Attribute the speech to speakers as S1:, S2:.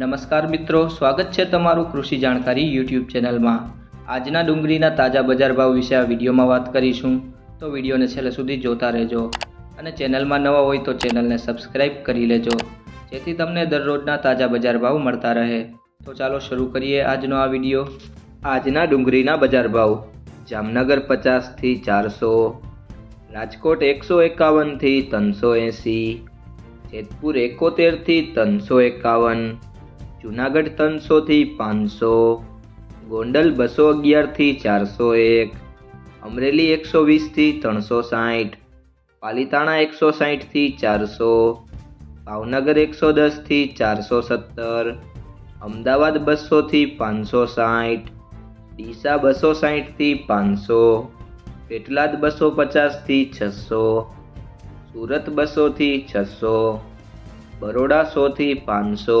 S1: નમસ્કાર મિત્રો, સ્વાગત છે તમારું કૃષિ જાણકારી યુટ્યુબ ચેનલમાં. આજના ડુંગળીના તાજા બજાર ભાવ વિશે આ વિડીયોમાં વાત કરીશું. તો વિડીયોને છેલ્લે સુધી જોતા રહેજો. અને ચેનલમાં નવા હોય તો ચેનલને સબસ્ક્રાઇબ કરી લેજો, જેથી તમને દરરોજના તાજા બજાર ભાવ મળતા રહે. તો ચાલો શરૂ કરીએ આજનો આ વીડિયો. આજના ડુંગળીના બજાર ભાવ. જામનગર પચાસથી ચારસો, રાજકોટ એકસો એકાવનથી ત્રણસો એંસી, જેતપુર એકોતેરથી ત્રણસો એકાવન જુનાગઢ ત્રણસોથી પાંચસો, ગોંડલ બસો અગિયારથી ચારસો એક, અમરેલી એકસો વીસથી ત્રણસો સાઠ પાલીતાણા એકસો સાઠથી ચારસો, ભાવનગર એકસો દસથી ચારસો સત્તર, અમદાવાદ બસોથી પાંચસો સાઠ ડીસા બસો સાઠથી પાંચસો, પેટલાદ બસો પચાસથી છસો, સુરત બસોથી છસો, બરોડા સોથી પાંચસો